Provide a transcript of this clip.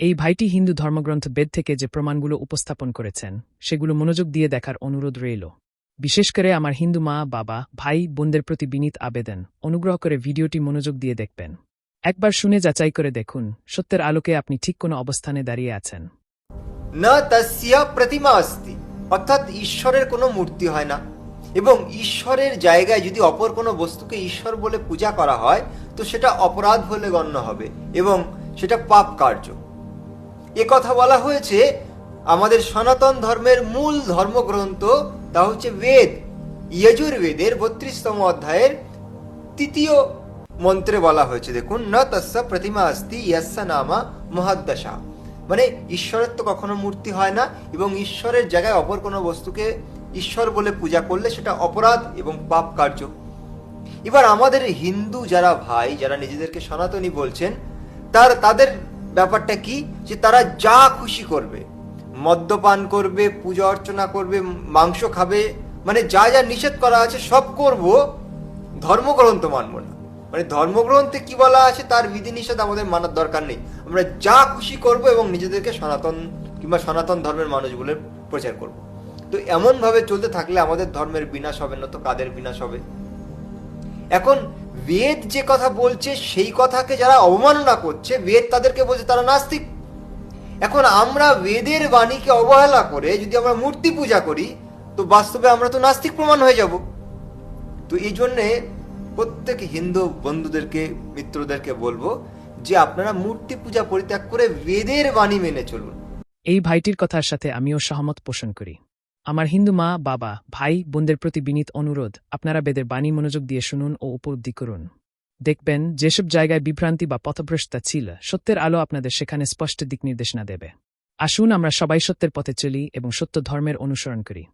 এই ভাইটি হিন্দু ধর্মগ্রন্থ বেদ থেকে যে প্রমাণগুলো উপস্থাপন করেছেন, সেগুলো মনোযোগ দিয়ে দেখার অনুরোধ রইল। বিশেষ করে আমার হিন্দু মা, বাবা, ভাই, বোনদের প্রতি বিনীত আবেদন, অনুগ্রহ করে ভিডিওটি মনোযোগ দিয়ে দেখবেন। একবার শুনে যাচাই করে দেখুন, সত্যের আলোকে আপনি ঠিক কোনো অবস্থানে দাঁড়িয়ে আছেন। না প্রতিমা অস্তি, অর্থাৎ ঈশ্বরের কোনো মূর্তি হয় না। এবং ঈশ্বরের জায়গায় যদি অপর কোনো বস্তুকে ঈশ্বর বলে পূজা করা হয়, তো সেটা অপরাধ বলে গণ্য হবে, এবং সেটা পাপ কার্য। এ কথা বলা হয়েছে, আমাদের সনাতন ধর্মের মূল ধর্মগ্রন্থ, তা হচ্ছে বেদ। ইয়জুর্বেদের বত্রিশতম অধ্যায়ের তৃতীয় মন্ত্রে বলা হয়েছে, দেখুন, ন তস্য প্রতিমা আস্তি ইয়াস্যা নামা মহাদ্দশা। মানে ঈশ্বরের তো কখনো মূর্তি হয় না, এবং ঈশ্বরের জায়গায় অপর কোনো বস্তুকে ঈশ্বর বলে পূজা করলে সেটা অপরাধ এবং পাপ কার্য। এবার আমাদের হিন্দু যারা ভাই, যারা নিজেদেরকে সনাতনী বলছেন, তার, তাদের ব্যাপারটা কি? যে তারা যা খুশি করবে, মদ্যপান করবে, পূজা অর্চনা করবে, মাংস খাবে মানে যা যা নিষেধ করা আছে সব করব, ধর্মগ্রন্থ মানব না। মানে ধর্মগ্রন্থে কি বলা আছে তার বিধিনিষেধ আমাদের মানার দরকার নেই। আমরা যা খুশি করব এবং নিজেদেরকে সনাতন কিংবা সনাতন ধর্মের মানুষগুলোর প্রচার করব। তো এমনভাবে চলতে থাকলে আমাদের ধর্মের বিনাশ হবে না তো কাদের বিনাশ হবে? এখন বেদ যে কথা বলছে, সেই কথাকে যারা অবমাননা করছে, বেদ তাদেরকে বলছে তারা নাস্তিক। এখন আমরা বেদের বাণীকে অবহেলা করে যদি আমরা মূর্তি পূজা করি, তো বাস্তবে আমরা তো নাস্তিক প্রমাণ হয়ে যাব। তো এই জন্যে প্রত্যেক হিন্দু বন্ধুদেরকে, মিত্রদেরকে বলব যে আপনারা মূর্তি পূজা পরিত্যাগ করে বেদের বাণী মেনে চলুন। এই ভাইটির কথার সাথে আমিও সহমত পোষণ করি। আমার হিন্দু মা, বাবা, ভাই, বোনদের প্রতি বিনীত অনুরোধ, আপনারা বেদের বাণী মনোযোগ দিয়ে শুনুন ও উপলব্ধি করুন। দেখবেন, যেসব জায়গায় বিভ্রান্তি বা পথভ্রষ্টা ছিল, সত্যের আলো আপনাদের সেখানে স্পষ্ট দিক নির্দেশনা দেবে। আসুন, আমরা সবাই সত্যের পথে চলি এবং সত্য ধর্মের অনুসরণ করি।